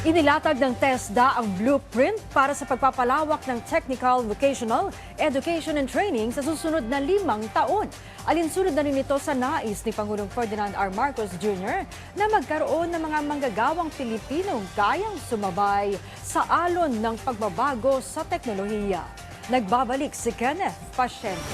Inilatag ng TESDA ang blueprint para sa pagpapalawak ng technical, vocational, education and training sa susunod na limang taon. Alinsunod na rin ito sa nais ni Pangulong Ferdinand R. Marcos Jr. na magkaroon ng mga manggagawang Pilipinong kayang sumabay sa alon ng pagbabago sa teknolohiya. Nagbabalik si Kenneth Pasyente.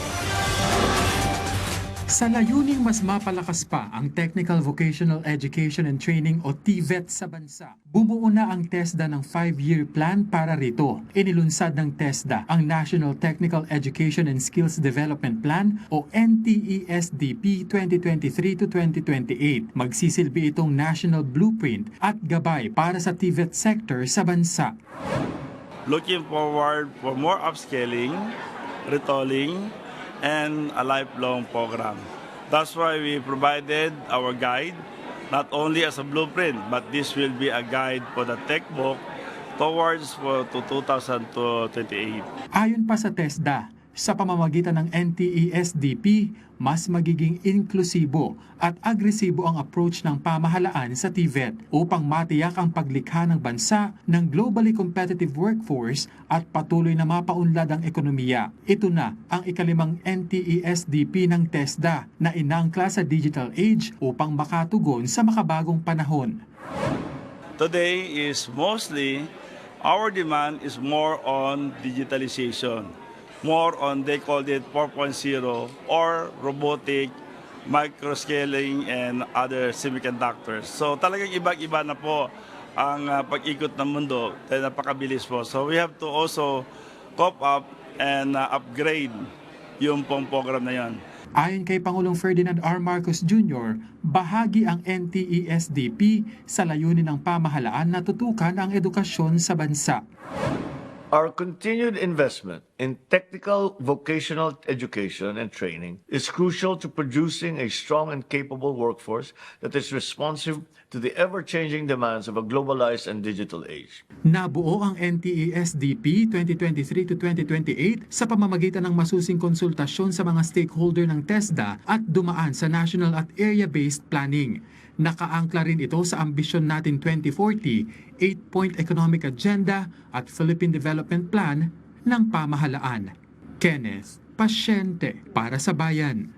Sa layuning mas mapalakas pa ang Technical Vocational Education and Training o TVET sa bansa, bumuo na ang TESDA ng 5-year plan para rito. Inilunsad ng TESDA ang National Technical Education and Skills Development Plan o E NTESDP 2023 to 2028. Magsisilbi itong national blueprint at gabay para sa TVET sector sa bansa. looking forward for more upscaling, retooling, and a lifelong program. That's why we provided our guide, not only as a blueprint, but this will be a guide for the tech book towards for to 2028. Ayon pa sa TESDA, sa pamamagitan ng NTESDP, mas magiging inklusibo at agresibo ang approach ng pamahalaan sa TVET upang matiyak ang paglikha ng bansa ng globally competitive workforce at patuloy na mapaunlad ang ekonomiya. Ito na ang ikalimang NTESDP ng TESDA na inangkla sa digital age upang makatugon sa makabagong panahon. Today is mostly our demand is more on digitalization, more on they called it 4.0 or robotic, microscaling and other semiconductors. So talagang ibang-iba na po ang ah, pag-ikot ng mundo dahil napakabilis po. So we have to also cope up and ah, upgrade yung pong program na yan. Ayon kay Pangulong Ferdinand R. Marcos Jr., bahagi ang NTESDP sa layunin ng pamahalaan na tutukan ang edukasyon sa bansa. Our continued investment in technical vocational education and training is crucial to producing a strong and capable workforce that is responsive to the ever-changing demands of a globalized and digital age. Nabuo ang E NTESDP 2023 to 2028 sa pamamagitan ng masusing konsultasyon sa mga stakeholder ng TESDA at dumaan sa national at area-based planning. Nakaangkla rin ito sa ambisyon natin 2040, 8-point economic agenda at Philippine Development Plan ng pamahalaan. Kenneth, pasyente para sa bayan.